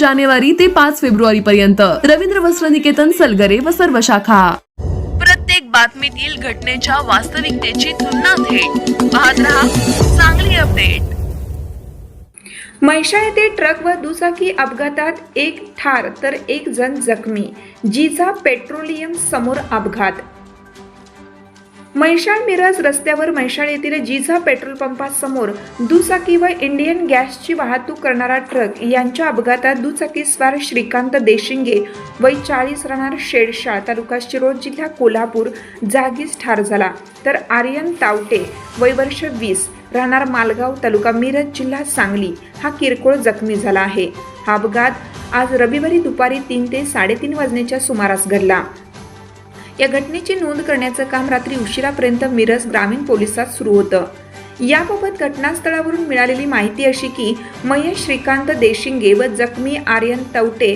जानेवारी ते पाच फेब्रुवारी पर्यंत रवींद्र वस्त्र निकेतन सलगरे व सर्व शाखा. प्रत्येक बातमीतील घटनेच्या वास्तविकतेची तुलना थेट. पाहत रहा चांगली अपडेट. म्हैसाळ येथे ट्रक व दुचाकी अपघातात एक ठार तर एक जण जखमी जिजा पेट्रोलियम समोर अपघात. मैशाळ मिरज रस्त्यावर मैशाळ येथील जिझा पेट्रोल पंपासमोर दुचाकी व इंडियन गॅसची वाहतूक करणारा ट्रक यांच्या अपघातात दुचाकी स्वार श्रीकांत देशिंगे वय चाळीस राहणार शेडशाळ तालुका शिरोळ जिल्हा कोल्हापूर जागीच ठार झाला. तर आर्यन तावटे वय वर्ष वीस राहणार मालगाव तालुका मिरज जिल्हा सांगली हा किरकोळ जखमी झाला आहे. हा अपघात आज रविवारी दुपारी तीन ते साडेतीन वाजण्याच्या सुमारास घडला. या घटनेची नोंद करण्याचं काम रात्री उशिरापर्यंत मिरज ग्रामीण पोलिसात सुरू होतं. याबाबत घटनास्थळावरून मिळालेली माहिती अशी की महेश श्रीकांत देशिंगे व जखमी आर्यन तवटे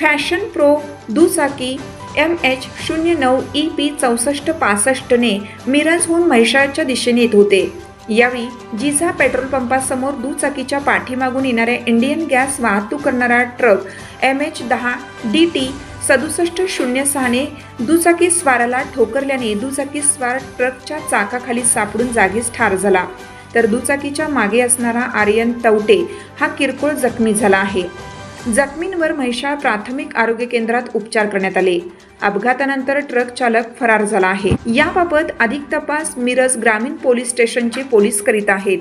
फॅशन प्रो दुचाकी एम एच शून्य नऊ ई पी चौसष्ट पासष्टने मिरजहून म्हैसाळच्या दिशेने येत होते. यावेळी जिझा पेट्रोल पंपासमोर दुचाकीच्या पाठीमागून येणाऱ्या इंडियन गॅस वाहतूक करणारा ट्रक एम एच दहा डी टी सदुसष्ट शून्य सहाने दुचाकी स्वाराला ठोकरल्याने दुचाकी स्वार ट्रकच्या चाकाखाली सापडून जागीच ठार झाला. तर दुचाकीच्या मागे असणारा आर्यन तवटे हा किरकोळ जखमी झाला आहे. जखमींवर म्हैशाळ प्राथमिक आरोग्य केंद्रात उपचार करण्यात आले. अपघातानंतर ट्रक चालक फरार झाला आहे. याबाबत अधिक तपास मिरज ग्रामीण पोलीस स्टेशनचे पोलीस करीत आहेत.